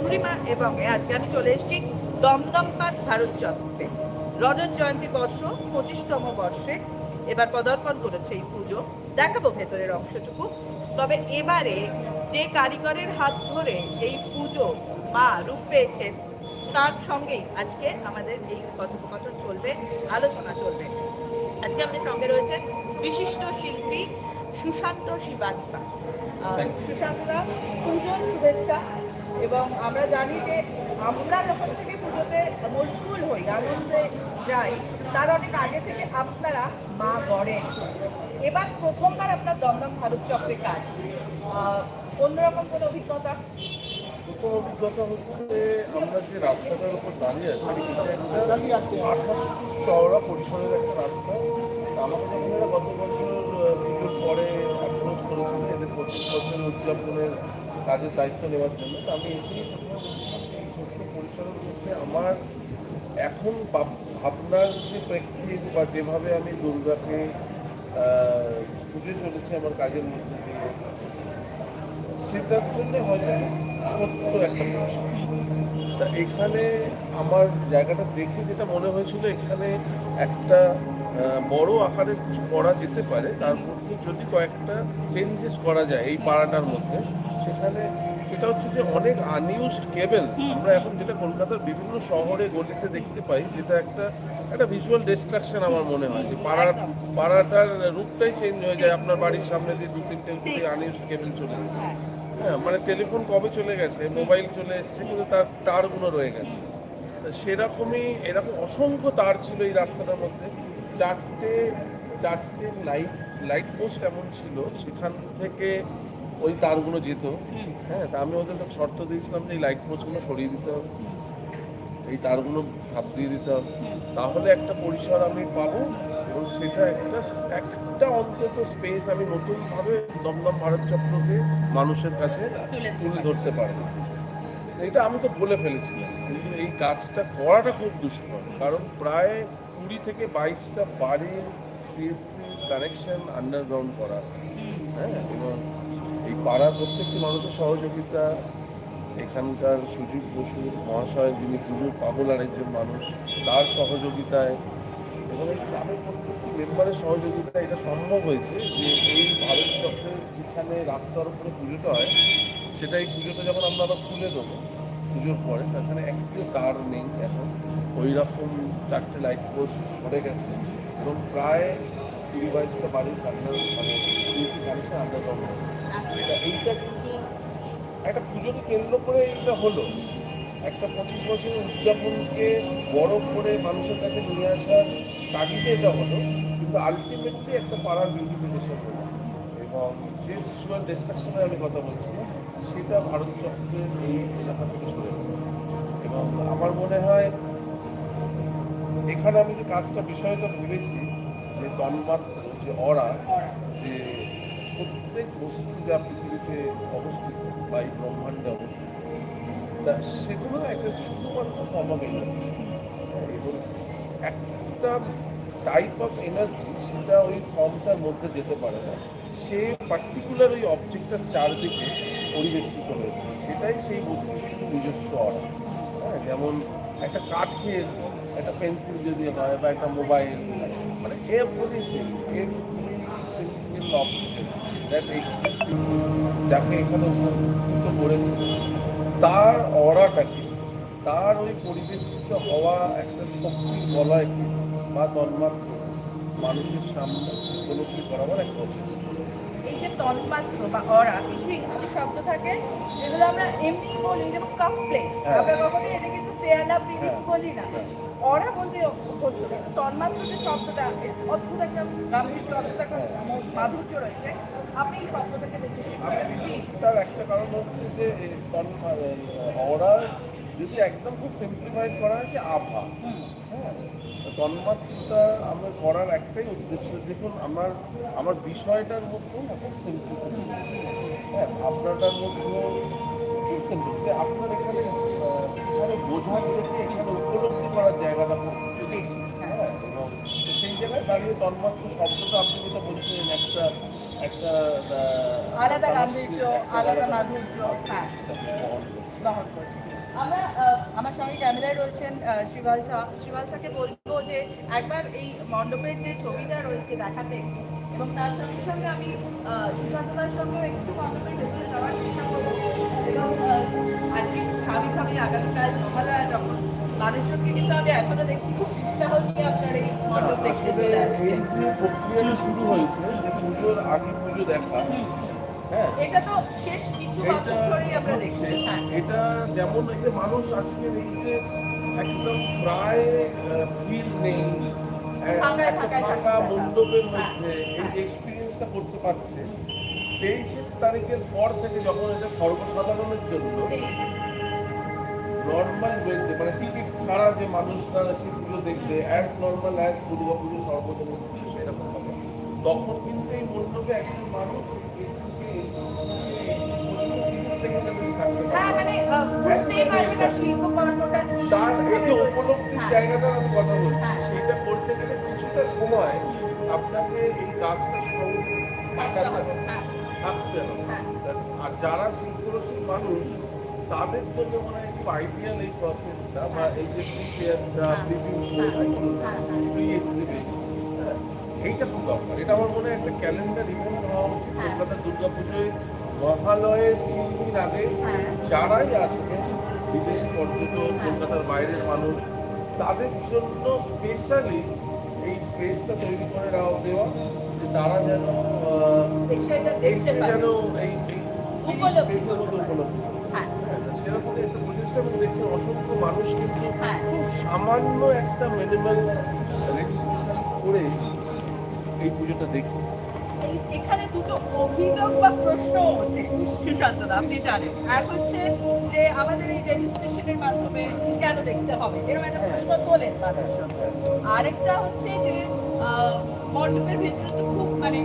মধুরিমা এবং আজকে আমি চলে এসেছি দমদমপাত ভারত চক্রে রজত জয়ন্তী বর্ষ পঁচিশতম বর্ষে এবার পদার্পণ করেছে এই পুজো। দেখাবো ভেতরের অংশটুকু। তবে এবারে যে কারিগরের হাত ধরে এই পুজো মা রূপ পেয়েছে তার সঙ্গেই আজকে আমাদের এই কথোপকথন চলবে আলোচনা চলবে। আজকে আমাদের সঙ্গে রয়েছে বিশিষ্ট শিল্পী সুশান্ত শিবানিকা সুশান্তরা পুজোর শুভেচ্ছা। এবং আমরা জানি যে আমরা যখন থেকে পুজোতে মশগুল হই, আনন্দে যাই, তার অনেক আগে থেকে আপনারা মা গড়েন। এবার প্রথমবার আপনার দমদম ভারত চক্রে কাজ। অন্যরকম কোনো অভিজ্ঞতা? অভিজ্ঞতা হচ্ছে, আমরা যে রাস্তাটার উপর দাঁড়িয়ে আছি আঠাশ চওড়া পরিসরের একটা রাস্তা। আমাদের গত বছর পুজোর পরে অ্যাপ্রোচ এদের পঁচিশ বছরের উদযাপনের কাজের দায়িত্ব নেওয়ার জন্য। তা আমি এই ছোট্ট পরিসরের করতে আমার এখন ভাবনার যে প্রেক্ষিত বা যেভাবে আমি দুর্গাকে আহ, চলেছি আমার কাজের মধ্যে দিয়ে সেটার জন্য হয়তো সত্য একটা প্রশ্ন তা এখানে আমার জায়গাটা দেখে যেটা মনে হয়েছিল এখানে একটা বড় আকারের কিছু করা যেতে পারে। তার মধ্যে যদি কয়েকটা চেঞ্জেস করা যায় এই পাড়াটার মধ্যে সেখানে সেটা হচ্ছে যে অনেক আনইউজড কেবেল আমরা এখন যেটা কলকাতার বিভিন্ন শহরে গলিতে দেখতে পাই যেটা একটা একটা ভিজুয়াল ডিস্ট্রাকশন আমার মনে হয় যে পাড়ার পাড়াটার রূপটাই চেঞ্জ হয়ে যায় আপনার বাড়ির সামনে দিয়ে দু তিনটে ঠিক। আনইউজড কেবল চলে যায়। হ্যাঁ। হ্যাঁ মানে টেলিফোন কবে চলে গেছে মোবাইল চলে এসেছে কিন্তু তার তারগুলো রয়ে গেছে। তা সেরকমই এরকম অসংখ্য তার ছিল এই রাস্তাটার মধ্যে। চারটে চারটে লাইট লাইট পোস্ট এমন ছিল সেখান থেকে ওই তারগুলো যেত। হ্যাঁ তা আমি ওদের শর্ত দিয়েছিলাম যে এই লাইট পোস্টগুলো সরিয়ে দিতে হবে। এই তারগুলো ভাব দিয়ে দিতে হবে। তাহলে একটা পরিসর আমি পাবো এবং সেটা একটা একটা অন্তত স্পেস আমি নতুনভাবে দমদম ভারত চক্রকে মানুষের কাছে তুলে তুলে ধরতে পারব। এটা আমি তো বলে ফেলেছিলাম। কিন্তু এই কাজটা করাটা খুব দুষ্কর। কারণ প্রায় কুড়ি থেকে বাইশটা বাড়ির সিএসসি কানেকশন আন্ডারগ্রাউন্ড করা। হ্যাঁ এবং এই পাড়ার প্রত্যেকটি মানুষের সহযোগিতা, এখানকার সুজিত বসু মহাশয় যিনি পুজোর পাগল আরেকজন মানুষ, তার সহযোগিতায় এবং এই গ্রামের প্রত্যেকটি মেম্বারের সহযোগিতায় এটা সম্ভব হয়েছে যে এই ভারত চক্রের যেখানে রাস্তার উপরে পুজোটা হয় সেটা এই পুজোটা যখন আমরা আবার খুলে দেবো পুজোর পরে সেখানে একটিও তার নেই এখন। ওই রকম চারটে লাইট পোস্ট সরে গেছে এবং প্রায় কুড়ি বাইশটা বাড়ির কান্নার মানে কানেকশন এইটা কিন্তু একটা পুজোকে কেন্দ্র করে এটা হলো। একটা পঁচিশ বছরের উদযাপনকে বড় করে মানুষের কাছে নিয়ে আসার তাগিদে এটা হলো কিন্তু আলটিমেটলি একটা পাড়ার বিউটিফিকেশন হলো। এবং যে ভিজুয়াল ডিস্ট্রাকশনের আমি কথা বলছিলাম সেটা ভারত চক্রের এই এলাকা থেকে সরে এবং আমার মনে হয় এখানে আমি যে কাজটা বিষয়টা ভেবেছি যে তন্মাত্র যে অরা। যে প্রত্যেক বস্তু যা পৃথিবীতে অবস্থিত বা এই ব্রহ্মাণ্ডে অবস্থিত, তা সেগুলো একটা শুধুমাত্র ফর্ম অফ এনার্জি এবং একটা টাইপ অফ এনার্জি সেটা ওই ফর্মটার মধ্যে যেতে পারে না, সে পার্টিকুলার ওই অবজেক্টটার চারদিকে পরিবেষ্টিত হয়ে থাকে। সেটাই সেই বস্তুটির নিজস্ব অর্থ। হ্যাঁ যেমন একটা কাঠের একটা পেন্সিল যদি হয় বা একটা মোবাইল মানে এভরিথিং এভরি যাকে এখানে উপস্থিত করেছে তার অরাটাকে তার ওই পরিবেষ্টিত হওয়া একটা শক্তির বলয়কে বা তন্মাত্র মানুষের সামনে উপলব্ধি করাবার এক প্রচেষ্টা। এই যে তন্মাত্র বা অরা কিছু ইংরেজি শব্দ থাকে যেগুলো আমরা এমনি বলি যেমন কাপ প্লেট হ্যাঁ। আমরা কখনোই এটা কিন্তু পেয়ালা হ্যাঁ। বলি না। হ্যাঁ। অরা বলতে অভ্যস্ত তন্মাত্র যে শব্দটা অদ্ভুত একটা গাম্ভীর্য অদ্ভুত একটা মাধুর্য রয়েছে। আমি তার একটা কারণ হচ্ছে যে তন- যদি একদম খুব সিম্পলিফাইড করা হয় যে আভা। হ্যাঁ? তন্মাত্রটা আমার করার একটাই উদ্দেশ্য। দেখুন আমার আমার বিষয়টার মধ্যেও খুব সিম্পলিসিটি হ্যাঁ ভাবনাটার মধ্যেও খুব সিম্পল আপনার এখানে এখানে থেকে এখানে উপলব্ধি করার জায়গাটা খুব বেশি হ্যাঁ। হ্যাঁ এবং সেই জায়গায় দাঁড়িয়ে তন্মাত্র শব্দটা আপনি যেটা বলছিলেন একটা একটা আলাদা গাম্ভীর্য, আলাদা মাধুর্য, হ্যাঁ। বহন করছে। আমরা আমার সঙ্গে ক্যামেরায় রয়েছেন শ্রীবাল শাহ শ্রীবাল শাহকে বলব যে একবার এই মণ্ডপের যে ছবিটা রয়েছে দেখাতে। এবং তার সঙ্গে সঙ্গে আমি সুশান্তদার সঙ্গেও একটু মণ্ডপের ভেতরে যাওয়ার চেষ্টা করব এবং আজকে স্বাভাবিকভাবে আগামীকাল মহালয়া যখন মানুষজনকে কিন্তু আমি এখনও দেখছি খুব উৎসাহ এই যে প্রক্রিয়াটা শুরু হয়েছে যে পুজোর আগে পুজো দেখা হ্যাঁ এটা তো শেষ কিছু বছর ধরেই আমরা দেখছি এটা যেমন এই যে মানুষ আজকের এই যে একদম প্রায় ভিড় নেই ফাঁকা মণ্ডপের। মধ্যে এই এক্সপিরিয়েন্সটা করতে পারছে তেইশে তারিখের পর থেকে যখন এটা সর্বসাধারণের জন্য নর্মাল ওয়েতে মানে টিকিট ছাড়া যে মানুষ তারা সেগুলো দেখবে অ্যাজ নর্মাল অ্যাজ দুর্গা পুজো সর্বজনীন সেরকম তখন কিন্তু এই মণ্ডপে একজন মানুষ হ্যাঁ মানে তার এই যে উপলব্ধির হ্যাঁ। জায়গাটার আমি কথা বলছি হ্যাঁ। সেটা করতে গেলে কিছুটা সময় আপনাকে এই কাজটার সঙ্গে থাকতে হবে। আর যারা শিল্পরসিক মানুষ তাদের জন্য মনে হয় খুব আইডিয়াল এই প্রসেসটা বা এই যে। প্রিভিউ শো হ্যাঁ। হ্যাঁ, হ্যাঁ। এক্সিবিট এইটা খুব দরকার এটা আমার মনে হয় একটা ক্যালেন্ডার ইভেন্ট হওয়া উচিত। কলকাতা দুর্গাপুজোয় মহালয়ের তিন দিন আগে। যারাই আসবে বিদেশি পর্যটক কলকাতার বাইরের মানুষ তাদের জন্য স্পেশালি এই স্পেসটা তৈরি করে দেওয়া দেওয়া যে তারা যেন যেন এই উপলব্ধি স্পেসের মধ্যে করতে পারবে। উপলব্ধি করে। হ্যাঁ হ্যাঁ, সেরকম প্রচেষ্টা এবং দেখছেন অসংখ্য মানুষ কিন্তু হ্যাঁ। খুব সামান্য একটা মিনিমাল রেজিস্ট্রেশন করে এই পুজোটা দেখছে। এখানে দুটো অভিযোগ বা প্রশ্ন আছে সুশান্তদা আপনি জানেন। এক হচ্ছে যে আমাদের এই রেজিস্ট্রেশনের মাধ্যমে কেন দেখতে হবে? এরকম একটা প্রশ্ন তোলেন মানুষ। আরেকটা হচ্ছে যে মণ্ডপের ভেতরে তো খুব মানে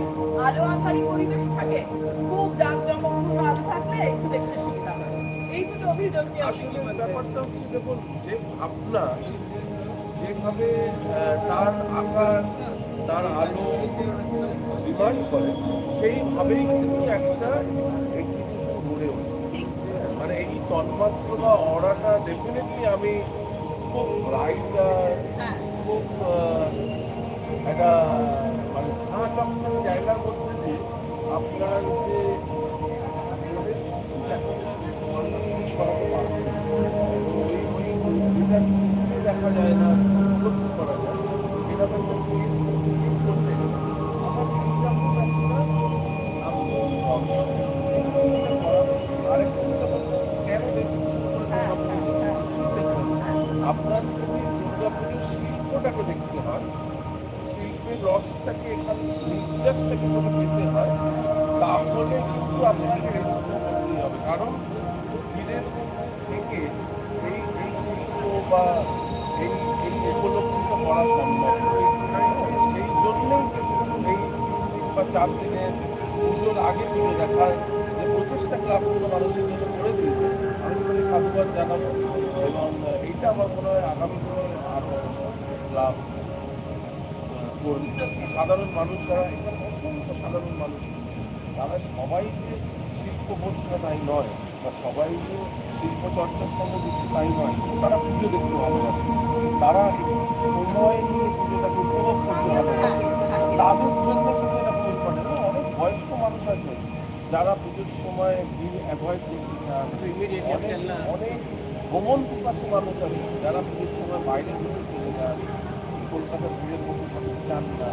আলো আধারি পরিবেশ থাকে। খুব জাঁকজমকপূর্ণ আলো থাকলে একটু দেখতে আসলে? ব্যাপারটা হচ্ছে দেখুন যে ভাবনা যেভাবে তার আকার তার আলো ডিমান্ড করে সেইভাবেই কিন্তু একটা এক্সিকিউশন গড়ে ওঠে মানে এই তন্মাত্র বা অরাটা ডেফিনেটলি আমি খুব ব্রাইটার হ্যাঁ খুব একটা মানে ঝাঁ চকচকে জায়গার মধ্যে দিয়ে আপনার যে রসটাকে এখান নির্যাসটাকে যদি পেতে হয়, তাহলে কিন্তু আপনাকে রেজিস্ট্রেশন হবে। কারণ ভিড়ের থেকে এই শিল্প বা এই এই উপলব্ধিটা করা সম্ভব সেই জন্যই কিন্তু এই তিন বা চার দিনের পুজোর আগে পুজো দেখার যে প্রচেষ্টা ক্লাবগুলো মানুষের জন্য করে দিয়েছে। আমি সেখানে সাধুবাদ জানাব এবং এইটা আমার মনে হয় আগামী দিনে আরও করবে সাধারণ মানুষ যারা এখানে অসংখ্য সাধারণ মানুষ। তারা সবাই যে শিল্প বোঝা তাই নয় বা সবাই যে শিল্প চর্চার সঙ্গে যুক্ত তাই নয় তারা পুজো দেখতে ভালোবাসে। তারা সময় নিয়ে পুজোটাকে উপভোগ করতে ভালোবাসে। তাদের জন্য কিন্তু এটা পুজো করে না। অনেক বয়স্ক মানুষ আছে যারা পুজোর সময় ভিড় অ্যাভয়েড করতে চান অনেক অনেক ভ্রমণ পিপাসু মানুষ আছে যারা পুজোর সময় বাইরে ঘুরতে কলকাতার ভিড়ের মধ্যে থাকতে চান না।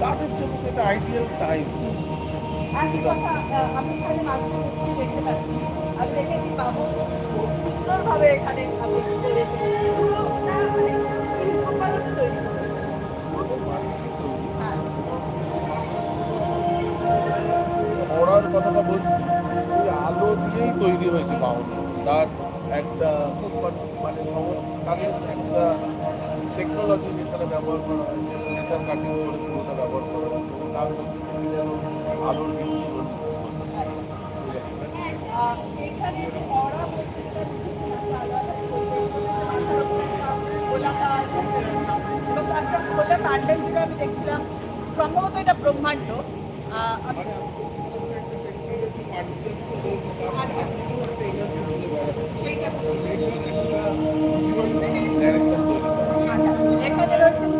তাদের জন্য তো এটা আইডিয়াল টাইম আমি দেখতে পাচ্ছি আমি দেখেছি খুব সুন্দরভাবে এখানে পড়ার কথাটা বলছি ওই আলো দিয়েই তৈরি হয়েছে বাউল। তার একটা মানে- তাদের একটা টেকনোলজি যেখানে ব্যবহার করা হয়েছে লেজার কাটিং করে পুরোটা ব্যবহার করা হয়েছে তার আলোর খোলা আমি দেখছিলাম সম্ভবত এটা ব্রহ্মাণ্ড আচ্ছা সেইটা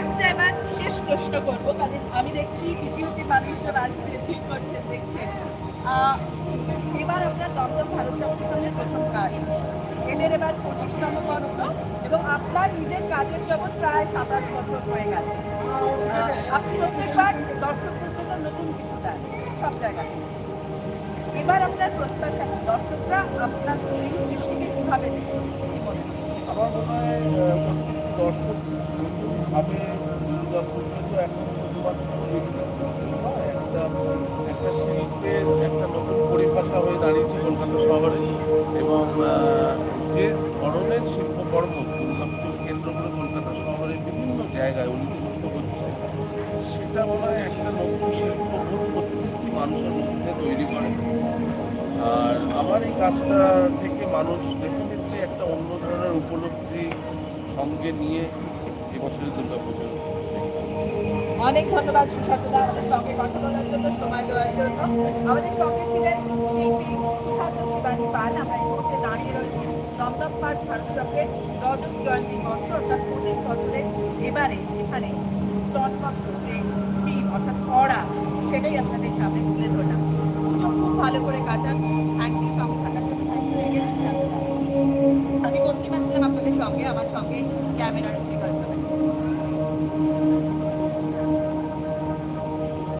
একটা এবার শেষ প্রশ্ন করব, কারণ আমি দেখছি ইতিমধ্যে মানুষজন আসছে ঠিক করছেন দেখছেন এবার আপনার দমদম ভারত সঙ্গে প্রথম কাজ। এদের এবার পঁচিশতম বর্ষ এবং আপনার নিজের কাজের জগৎ প্রায় সাতাশ বছর হয়ে গেছে। আপনি প্রত্যেকবার দর্শকদের জন্য নতুন কিছু দেন, সব জায়গায়। এবার আপনার প্রত্যাশা দর্শকরা আপনার সৃষ্টিকে কীভাবে দেখবে? আমার মনে হয় দর্শক ভাবে দুর্গা পুজো তো একটা একটা শিল্পের একটা নতুন পরিভাষা হয়ে দাঁড়িয়েছে কলকাতা শহরে এবং যে ধরনের শিল্পকর্ম দুর্গা পুজোর কেন্দ্র কলকাতা শহরের বিভিন্ন জায়গায় অলিতে হচ্ছে, সেটা মনে হয় একটা নতুন শিল্পবোধ প্রত্যেকটি মানুষের মধ্যে তৈরি করে। আর আমার এই কাজটা থেকে মানুষ ডেফিনেটলি একটা অন্য ধরনের উপলব্ধি সঙ্গে নিয়ে এবছরের দুর্গা পুজো। অনেক ধন্যবাদ সুশান্তদা আমাদের সঙ্গে কথা বলার জন্য সময় দেওয়ার জন্য। আমাদের সঙ্গে ছিলেন শিল্পী সুশান্ত শিবানী পাল। আমরা এই মুহূর্তে দাঁড়িয়ে রয়েছি দমদম পার্ক ভারত চক্রের জয়ন্তী বর্ষ, অর্থাৎ পঁচিশ বছরে এবারে এখানে তন্মত্র যে থিম, অর্থাৎ কড়া, সেটাই আপনাদের সামনে তুলে ধরলাম। পুজো খুব ভালো করে কাটান ইউ সঙ্গে থাকার জন্য আমি প্রতিমা ছিলাম আপনাদের সঙ্গে, আমার সঙ্গে ক্যামেরার